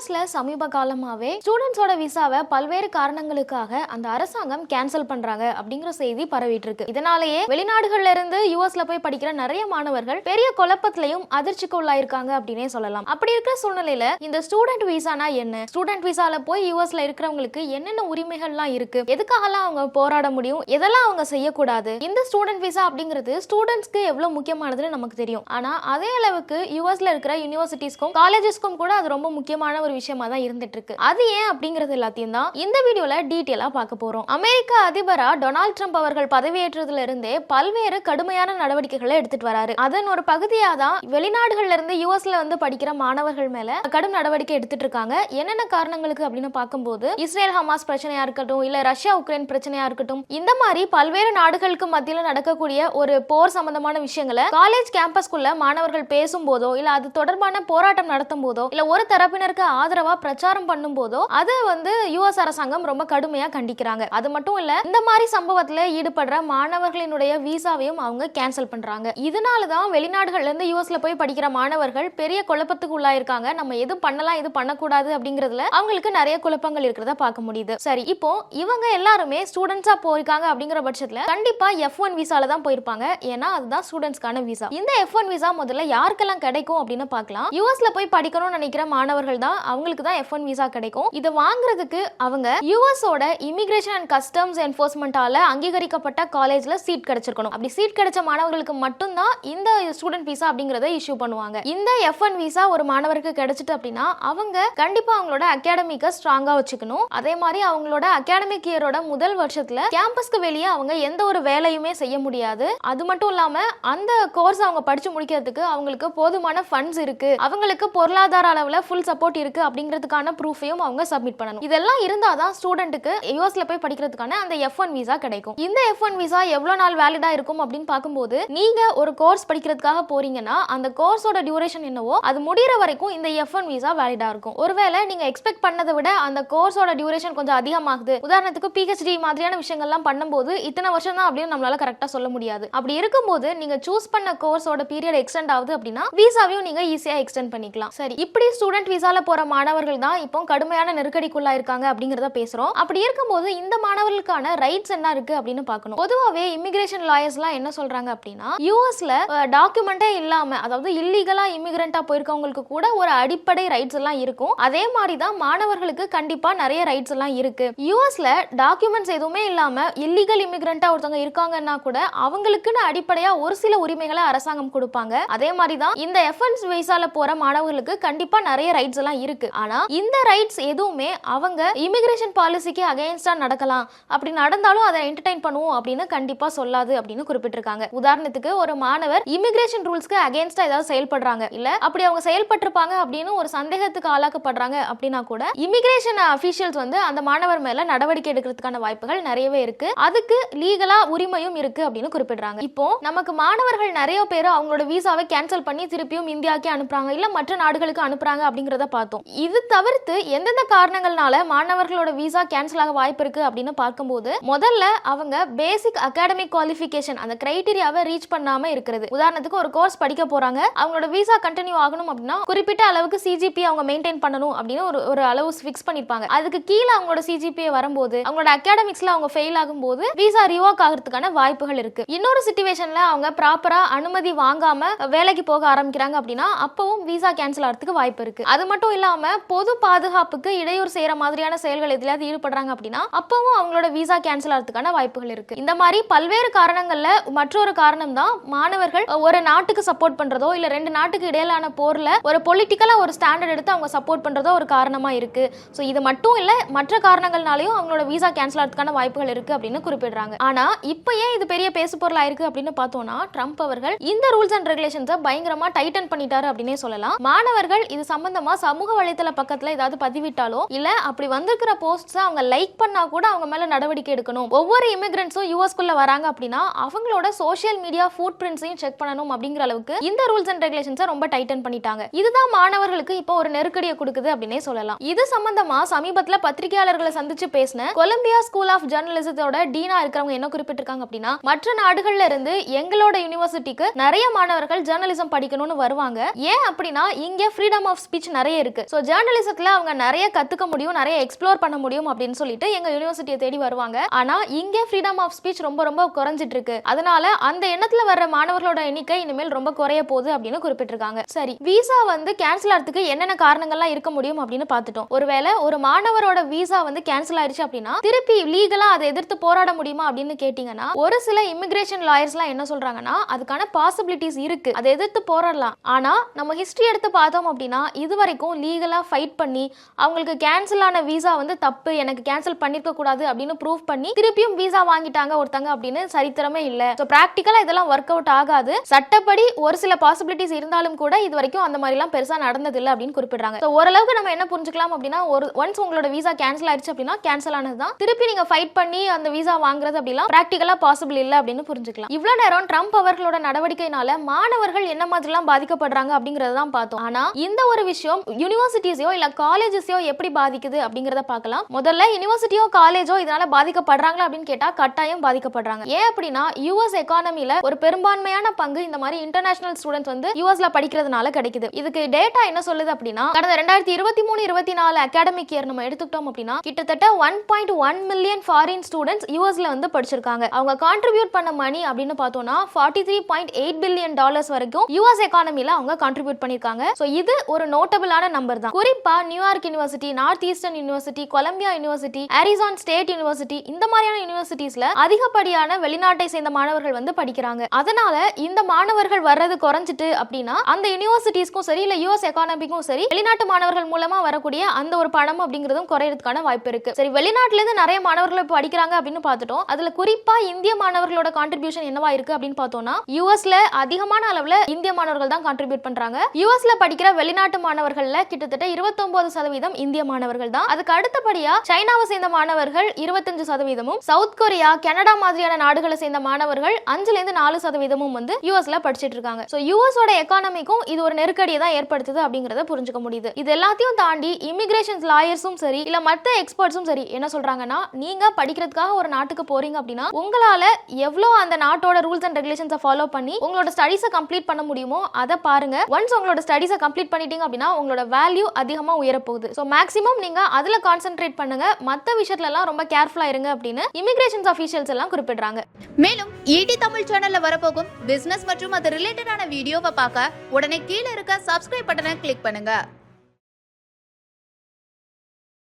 யூஎஸ்ல சமீப காலமாகவே ஸ்டூடெண்ட்ஸோட விசாவை பல்வேறு காரணங்களுக்காக அந்த அரசாங்கம் கேன்சல் பண்றாங்க அப்படிங்கிற செய்தி பரவிட்டு இருக்கு இதனாலேயே வெளிநாடுகள்ல இருந்து யூஎஸ்ல போய் படிக்கிற நிறைய மாணவர்கள் பெரிய குழப்பத்திலையும் அதிர்ச்சிக்கு உள்ளாயிருக்காங்க அப்படின்னே சொல்லலாம். அப்படி இருக்கிற சூழ்நிலையில இந்த ஸ்டூடெண்ட் விசானா என்ன? ஸ்டூடெண்ட் விசால போய் யூஎஸ்ல இருக்கிறவங்களுக்கு என்னென்ன உரிமைகள்லாம் இருக்கு? எதுக்காகலாம் அவங்க போராட முடியும்? எதெல்லாம் அவங்க செய்யக்கூடாது? இந்த ஸ்டூடெண்ட் விசா அப்படிங்கிறது ஸ்டூடெண்ட்ஸ்க்கு எவ்வளவு முக்கியமானதுன்னு நமக்கு தெரியும். ஆனா அதே அளவுக்கு யூஎஸ்ல இருக்கிற யூனிவர்சிட்டிஸ்க்கும் காலேஜஸ்க்கும் கூட அது ரொம்ப முக்கியமான ஒரு விஷயமா தான் இருந்துட்டு இருக்கு அது ஏன் அப்படிங்கிறது எல்லாத்தையும் தான் இந்த வீடியோல டீட்டெயிலா பார்க்க போறோம். அமெரிக்க அதிபரா டொனால்ட் ட்ரம்ப் அவர்கள் பதவியேற்றதுல இருந்தே பல்வேறு கடுமையான நடவடிக்கைகளை எடுத்துட்டு வராரு. அதன் ஒரு பகுதியா தான் வெளிநாடுகள்ல இருந்து யூஎஸ்ல வந்து படிக்கிற மாணவர்கள் மேல கடும் நடவடிக்கை எடுத்துட்டு இருக்காங்க. என்னென்ன காரணங்களுக்கு அப்படின்னு பார்க்கும்போது இஸ்ரேல் ஹமாஸ் பிரச்சனையா இருக்கட்டும் இல்ல ரஷ்யா உக்ரைன் பிரச்சனையா இருக்கட்டும் இந்த மாதிரி பல்வேறு நாடுகளுக்கு மத்தியில நடக்கக்கூடிய ஒரு போர் சம்பந்தமான விஷயங்களை காலேஜ் கேம்பஸ்குள்ள மாணவர்கள் பேசும்போதோ இல்ல அது தொடர்பான போராட்டம் நடத்தும் போதோ இல்ல ஒரு தரப்பினருக்கு ஆதரவா பிரச்சாரம் பண்ணும் போதோ அதை வந்து யுஎஸ் அரசாங்கம் ரொம்ப கடுமையா கண்டிக்கிறாங்க. அது மட்டும் இல்ல இந்த மாதிரி சம்பவத்துல ஈடுபடுற மாணவர்களினுடைய விசாவையும் அவங்க கேன்சல் பண்றாங்க. இதனால தான் வெளிநாடுகள்ல இருந்து யூஎஸ்ல போய் படிக்கிற மாணவர்கள் பெரிய குழப்பத்துக்கு உள்ளாயிருக்காங்க நம்ம எது பண்ணலாம் இது பண்ணக்கூடாது அப்படிங்கிறதுல அவங்களுக்கு நிறைய குழப்பங்கள் இருக்கிறத பார்க்க முடியுது. சரி இப்போ இவங்க எல்லாருமே ஸ்டூடெண்ட்ஸா போயிருக்காங்க அப்படிங்கிற பட்சத்துல கண்டிப்பா எஃப் ஒன் விசால தான் போயிருப்பாங்க. ஏன்னா அதுதான் ஸ்டூடெண்ட்ஸ்க்கான விசா இந்த எஃப் ஒன் விசா முதல்ல யாருக்கெல்லாம் கிடைக்கும் அப்படின்னு பார்க்கலாம். யூஎஸ்ல போய் படிக்கணும்னு நினைக்கிற மாணவர்கள் தான் அவங்களுக்கு தான் எஃப் ஒன் விசா கிடைக்கும். இதை வாங்குறதுக்கு அவங்க யூஎஸோட இமிகிரேஷன் அண்ட் கஸ்டம்ஸ் என்ஃபோர்ஸ்மெண்டால அங்கீகரிக்கப்பட்ட காலேஜ்ல சீட் கிடைச்சிருக்கணும். அப்படி சீட் கிடைச்ச மாணவர்களுக்கு மட்டும்தான் இந்த ஸ்டூடெண்ட் விசா அப்படிங்கறத இஷ்யூ பண்ணுவாங்க. இந்த எஃப் ஒன் விசா ஒரு மாணவருக்கு கிடைச்சிட்டு அப்படின்னா அவங்க கண்டிப்பா அவங்களோட அகாடமிக்கை ஸ்ட்ராங்கா வச்சுக்கணும். அதே மாதிரி அவங்களோட அகாடமிக் இயரோட முதல் வருஷத்துல கேம்பஸ்க்கு வெளியே அவங்க எந்த ஒரு வேலையுமே செய்ய முடியாது. அது மட்டும் இல்லாம அந்த கோர்ஸ் அவங்க படிச்சு முடிக்கிறதுக்கு அவங்களுக்கு போதுமான ஃபண்ட்ஸ் இருக்கு. அவங்களுக்கு பொருளாதார அளவுல ஃபுல் சப்போர்ட் இருக்கு. அப்படிங்கிறதுக்கான ப்ரூஃபையும் அவங்க சப்மிட் பண்ணணும். இதெல்லாம் இருந்தாதான் ஸ்டூடெண்ட்டுக்கு யூஎஸ்ல போய் படிக்கிறதுக்கான அந்த எஃப் ஒன் விசா கிடைக்கும். இந்த எஃப் ஒன் விசா எவ்வளவு நாள் வேலிடா இருக்கும் அப்படின்னு பார்க்கும்போது நீங்கள் ஒரு கோர்ஸ் படிக்கிறதுக்காக போறீங்கன்னா அந்த கோர்ஸோட டியூரேஷன் என்னவோ அது முடிகிற வரைக்கும் இந்த எஃப் ஒன் விசா வேலிடா இருக்கும். ஒருவேளை நீங்க எக்ஸ்பெக்ட் பண்ணதை விட அந்த கோர்ஸோட டியூரேஷன் கொஞ்சம் அதிகமாகுது. உதாரணத்துக்கு பிஹெச்டி மாதிரியான விஷயங்கள்லாம் பண்ணும்போது இத்தனை வருஷம் தான் அப்படின்னு நம்மளால கரெக்டா சொல்ல முடியாது. அப்படி இருக்கும்போது நீங்க சூஸ் பண்ண கோர்ஸோட பீரியட் எக்ஸ்டெண்ட் ஆகுது அப்படின்னா விசாவையும் நீங்க ஈஸியாக எக்ஸ்டெண்ட் பண்ணிக்கலாம். சரி இப்படி ஸ்டூடெண்ட் விசால போற மாணவர்கள் தான் இப்போ கடுமையான நெருக்கடிக்குள்ளா இருக்காங்க அப்படிங்கறத பேசுறோம். அப்படி இருக்கும்போது இந்த மாணவர்களுக்கான ரைட்ஸ் என்ன இருக்கு அப்படின்னு பார்க்கணும். பொதுவாகவே இமிகிரேஷன் லாயர்ஸ்லாம் என்ன சொல்றாங்க அப்படின்னா யூஎஸ்ல டாக்குமெண்டே இல்லாம அதாவது இல்லீகலா இமிகிரண்டா போயிருக்கவங்களுக்கு கூட ஒரு அடிப்படை ரைட்ஸ் எல்லாம் இருக்கும். அதே மாதிரி தான் மாணவர்களுக்கு கண்டிப்பா நிறைய ரைட்ஸ் எல்லாம் இருக்கு. யூஎஸ்ல டாக்குமெண்ட்ஸ் எதுவுமே இல்லாம இல்லீகல் இமிகிரண்டா ஒருத்தவங்க இருக்காங்கன்னா கூட அவங்களுக்குன்னு அடிப்படையா ஒரு சில உரிமைகளை அரசாங்கம் கொடுப்பாங்க. அதே மாதிரி தான் இந்த எஃப்என்ஸ் விசால போற மாணவர்களுக்கு கண்டிப்பா நிறைய ரைட்ஸ் எல்லாம் இருக்கு இருக்கு. ஆனா இந்த ரைட்ஸ் எதுவுமே அவங்க இமிகிரேஷன் பாலிசிக்கு அகைன்ஸ்டா நடக்கலாம். அப்படி நடந்தாலும் அதை என்டர்டைன் பண்ணுவோம் அப்படின்னு கண்டிப்பா சொல்லாது அப்படின்னு குறிப்பிட்டிருக்காங்க. உதாரணத்துக்கு ஒரு மாணவர் இமிகிரேஷன் ரூல்ஸ்க்கு அகைன்ஸ்டா ஏதாவது செயல்படுறாங்க. இல்ல அப்படி அவங்க செயல்பட்டிருப்பாங்க அப்படின்னு ஒரு சந்தேகத்துக்கு ஆளாக்கப்படுறாங்க அப்படின்னா கூட இமிகிரேஷன் அபிஷியல்ஸ் வந்து அந்த மாணவர் மேல நடவடிக்கை எடுக்கிறதுக்கான வாய்ப்புகள் நிறையவே இருக்கு. அதுக்கு லீகலா உரிமையும் இருக்கு அப்படின்னு குறிப்பிடுறாங்க. இப்போ நமக்கு மாணவர்கள் நிறைய பேர் அவங்களோட விசாவை கேன்சல் பண்ணி திருப்பியும் இந்தியாவுக்கே அனுப்புறாங்க. இல்ல மற்ற நாடுகளுக்கு அனுப்புறாங்க அப்படிங்கறத பார்த்தோம். இது தவிர்த்து எந்தெந்த காரணங்கள்னால மாணவர்களோட விசா கேன்சல் ஆக வாய்ப்பு இருக்கு அப்படின்னு பார்க்கும்போது முதல்ல அவங்க பேசிக் அகாடமிக் குவாலிஃபிகேஷன் அந்த கிரைட்டீரியாவை ரீச் பண்ணாம இருக்கிறது. உதாரணத்துக்கு ஒரு கோர்ஸ் படிக்க போறாங்க. அவங்களோட விசா கண்டினியூ ஆகணும் அப்படின்னா குறிப்பிட்ட அளவுக்கு சிஜிபி அவங்க மெயின்டைன் பண்ணணும் அப்படின்னு ஒரு ஒரு அளவு ஃபிக்ஸ் பண்ணிருப்பாங்க. அதுக்கு கீழே அவங்களோட சிஜிபி வரும்போது அவங்களோட அகாடமிக்ஸ்ல அவங்க ஃபெயில் ஆகும்போது விசா ரிவோக் ஆகிறதுக்கான வாய்ப்புகள் இருக்கு. இன்னொரு சுச்சுவேஷன்ல அவங்க ப்ராப்பரா அனுமதி வாங்காம வேலைக்கு போக ஆரம்பிக்கிறாங்க அப்படின்னா அப்பவும் விசா கேன்சல் ஆகிறதுக்கு வாய்ப்பு இருக்கு. அது மட்டும் இல்லாம பொது பாதுகாப்புக்கு இடையூறு செய்யற மாதிரியான செயல்கள் எதுலயாவது ஈடுபடுறாங்க அப்படின்னா அப்பவும் அவங்களோட விசா கேன்சல் ஆகிறதுக்கான வாய்ப்புகள் இருக்கு. இந்த மாதிரி பல்வேறு காரணங்கள்ல மற்றொரு காரணம் தான் மாணவர்கள் ஒரு நாட்டுக்கு சப்போர்ட் பண்றதோ இல்ல ரெண்டு நாட்டுக்கு இடையிலான போர்ல ஒரு பொலிட்டிக்கலா ஒரு ஸ்டாண்டர்ட் எடுத்து அவங்க சப்போர்ட் பண்றதோ ஒரு காரணமா இருக்கு. ஸோ இது மட்டும் இல்ல மற்ற காரணங்கள்னாலையும் அவங்களோட விசா கேன்சல் ஆகிறதுக்கான வாய்ப்புகள் இருக்கு அப்படின்னு குறிப்பிடுறாங்க. ஆனா இப்போ ஏன் இது பெரிய பேசு பொருளா இருக்கு அப்படின்னு பார்த்தோம்னா ட்ரம்ப் அவர்கள் இந்த ரூல்ஸ் அண்ட் ரெகுலேஷன்ஸை பயங்கரமா டைட்டன் பண்ணிட்டாரு அப்படின்னே சொல்லலாம். மாணவர்கள் இது சம்பந்தமா சமூக வலைத்தள பக்கத்துல ஏதாவது பதிவிட்டாலோ இல்ல அப்படி வந்திருக்கிற போஸ்ட்ஸ் அவங்க லைக் பண்ணா கூட அவங்க மேல நடவடிக்கை எடுக்கணும். ஒவ்வொரு இமிகிரண்ட்ஸும் யூஎஸ்குள்ளே வராங்க அப்படின்னா அவங்களோட சோஷியல் மீடியா ஃபுட் பிரிண்ட்ஸையும் செக் பண்ணணும் அப்படிங்கிற அளவுக்கு இந்த ரூல்ஸ் அண்ட் ரெகுலேஷன்ஸை ரொம்ப டைட்டன் பண்ணிட்டாங்க. இதுதான் மாணவர்களுக்கு இப்போ ஒரு நெருக்கடியை கொடுக்குது அப்படின்னே சொல்லலாம். இது சம்பந்தமா சமீபத்துல பத்திரிகையாளர்களை சந்திச்சு பேசின கொலம்பியா ஸ்கூல் ஆஃப் ஜேர்னலிசத்தோட டீனா இருக்கிறவங்க என்ன குறிப்பிட்டிருக்காங்க அப்படின்னா மற்ற நாடுகள்ல இருந்து எங்களோட யூனிவர்சிட்டிக்கு நிறைய மாணவர்கள் ஜேர்னலிசம் படிக்கணும்னு வருவாங்க. ஏன் அப்படின்னா இங்க ஃப்ரீடம் ஆஃப் ஸ்பீச் நிறைய இருக்கு. ஸோ ஜேர்னலிசத்தில் அவங்க நிறைய கற்றுக்க முடியும் நிறைய எக்ஸ்ப்ளோர் பண்ண முடியும் அப்படின்னு சொல்லிட்டு எங்கள் யூனிவர்சிட்டியை தேடி வருவாங்க. ஆனால் இங்கே ஃப்ரீடம் ஆஃப் ஸ்பீச் ரொம்ப ரொம்ப குறைஞ்சிட்டு இருக்கு அதனால அந்த எண்ணத்தில் வர்ற மாணவர்களோட எண்ணிக்கை இனிமேல் ரொம்ப குறைய போகுது அப்படின்னு குறிப்பிட்டிருக்காங்க. சரி விசா வந்து கேன்சல் ஆகிறதுக்கு என்னென்ன காரணங்கள்லாம் இருக்க முடியும் அப்படின்னு பார்த்துட்டோம். ஒருவேளை ஒரு மாணவரோட விசா வந்து கேன்சல் ஆயிடுச்சு அப்படின்னா திருப்பி லீகலாக அதை எதிர்த்து போராட முடியுமா அப்படின்னு கேட்டிங்கன்னா ஒரு சில இமிகிரேஷன் லாயர்ஸ்லாம் என்ன சொல்கிறாங்கன்னா அதுக்கான பாசிபிலிட்டிஸ் இருக்கு. அதை எதிர்த்து போராடலாம். ஆனால் நம்ம ஹிஸ்ட்ரி எடுத்து பார்த்தோம் அப்படின்னா இது வரைக்கும் லீகலா ஃபைட் பண்ணி அவங்களுக்கு கேன்சல் ஆன விசா வந்து தப்பு எனக்கு கேன்சல் பண்ணிருக்க கூடாது அப்படின்னு ப்ரூவ் பண்ணி திருப்பியும் விசா வாங்கிட்டாங்க ஒருத்தங்க அப்படின்னு சரித்திரமே இல்லை. ஸோ ப்ராக்டிக்கலா இதெல்லாம் ஒர்க் அவுட் ஆகாது. சட்டப்படி ஒரு சில பாசிபிலிட்டிஸ் இருந்தாலும் கூட இது வரைக்கும் அந்த மாதிரிலாம் பெருசா நடந்தது இல்லை அப்படின்னு குறிப்பிடுறாங்க. ஸோ ஓரளவுக்கு நம்ம என்ன புரிஞ்சுக்கலாம் அப்படின்னா ஒரு ஒன்ஸ் உங்களோட விசா கேன்சல் ஆயிடுச்சு அப்படின்னா கேன்சல் ஆனது தான் திருப்பி நீங்க ஃபைட் பண்ணி அந்த விசா வாங்குறது அப்படிலாம் ப்ராக்டிக்கலா பாசிபிள் இல்லை அப்படின்னு புரிஞ்சுக்கலாம். இவ்வளோ நேரம் ட்ரம்ப் அவர்களோட நடவடிக்கையினால மாணவர்கள் என்ன மாதிரிலாம் பாதிக்கப்படுறாங்க அப்படிங்கறத தான் பார்த்தோம். ஆனா இந்த ஒரு விஷயம் யூனிவர்சிட்டிஸையோ இல்ல காலேஜஸையோ எப்படி பாதிக்குது அப்படிங்கறத பார்க்கலாம். முதல்ல யூனிவர்சிட்டியோ காலேஜோ இதனால பாதிக்கப்படுறாங்களா அப்படின்னு கேட்டா கட்டாயம் பாதிக்கப்படுறாங்க. ஏன் அப்படின்னா யூஎஸ் எக்கானமில ஒரு பெரும்பான்மையான பங்கு இந்த மாதிரி இன்டர்நேஷனல் ஸ்டூடெண்ட்ஸ் வந்து யூஎஸ்ல படிக்கிறதுனால கிடைக்குது. இதுக்கு டேட்டா என்ன சொல்லுது அப்படின்னா கடந்த ரெண்டாயிரத்தி இருபத்தி மூணு இருபத்தி நாலு அகாடமிக் இயர் நம்ம எடுத்துக்கிட்டோம் அப்படின்னா கிட்டத்தட்ட one point one million foreign students யூஎஸ்ல வந்து படிச்சிருக்காங்க. அவங்க கான்ட்ரிபியூட் பண்ண மணி அப்படின்னு பார்த்தோம்னா forty three point eight billion dollars வரைக்கும் யூஎஸ் எக்கானமில அவங்க கான்ட்ரிபியூட் பண்ணிருக்காங்க ஸோ இது ஒரு நோட்டபிளான நம்பர் தான். குறிப்பா New York University Northeastern University Columbia University Arizona State University இந்த மாதிரியான யூனிவர்சிட்டிஸ்ல அதிகப்படியான வெளிநாட்டை சேர்ந்த மாணவர்கள் வந்து படிக்கிறாங்க. அதனால இந்த மாணவர்கள் வர்றது குறைஞ்சிட்டு அப்படின்னா அந்த யூனிவர்சிட்டிஸ்க்கும் சரி இல்ல யூஎஸ் எக்கானமிக்கும் சரி வெளிநாட்டு மாணவர்கள் மூலமா வரக்கூடிய அந்த ஒரு பணம் அப்படிங்கிறதும் குறையறதுக்கான வாய்ப்பு இருக்கு. சரி வெளிநாட்டுல இருந்து நிறைய மாணவர்கள் இப்போ படிக்கிறாங்க அப்படின்னு பார்த்துட்டோம். அதுல குறிப்பா இந்திய மாணவர்களோட கான்ட்ரிபியூஷன் என்னவா இருக்கு அப்படின்னு பார்த்தோம்னா யூஎஸ்ல அதிகமான அளவுல இந்திய மாணவர்கள் தான் கான்ட்ரிபியூட் பண்றாங்க. யூஎஸ்ல படிக்கிற வெளிநாட்டு மாணவர்கள்ல கிட்டத்தட்ட 29% சதவீதம் இந்திய மாணவர்கள் தான். அதுக்கு அடுத்தபடியா சைனாவை சேர்ந்த மாணவர்கள் இருபத்தஞ்சு சதவீதமும் சவுத் கொரியா கனடா மாதிரியான நாடுகளை சேர்ந்த மாணவர்கள் அஞ்சுல இருந்து நாலு சதவீதமும் வந்து யூஎஸ்ல படிச்சிட்டு இருக்காங்க. ஸோ யூஎஸோட எக்கானமிக்கும் இது ஒரு நெருக்கடியை தான் ஏற்படுத்துது அப்படிங்கறத புரிஞ்சுக்க முடியுது. இது எல்லாத்தையும் தாண்டி இமிகிரேஷன் லாயர்ஸும் சரி இல்ல மற்ற எக்ஸ்பர்ட்ஸும் சரி என்ன சொல்றாங்கன்னா நீங்க படிக்கிறதுக்காக ஒரு நாட்டுக்கு போறீங்க அப்படின்னா உங்களால எவ்வளோ அந்த நாட்டோட ரூல்ஸ் அண்ட் ரெகுலேஷன்ஸை ஃபாலோ பண்ணி உங்களோட ஸ்டடீஸை கம்ப்ளீட் பண்ண முடியுமோ அதை பாருங்க. ஒன்ஸ் உங்களோட ஸ்டடீஸை கம்ப்ளீட் பண்ணிட்டீங்க அப்படின்னா உங்களோட வேலை வேல்யூ அதிகமா உயரப்போகுது. ஸோ மேக்ஸிமம் நீங்க அதுல கான்சென்ட்ரேட் பண்ணுங்க. மற்ற விஷயத்துலலாம் ரொம்ப கேர்ஃபுல்லா இருங்க அப்படின்னு இமிகிரேஷன்ஸ் அஃபீஷியல்ஸ் எல்லாம் குறிப்பிடுறாங்க. மேலும் ஈடி தமிழ் சேனல்ல வரப்போகும் பிசினஸ் மற்றும் அது ரிலேட்டடான வீடியோவை பார்க்க உடனே கீழே இருக்க சப்ஸ்கிரைப் பட்டனை கிளிக் பண்ணுங்க.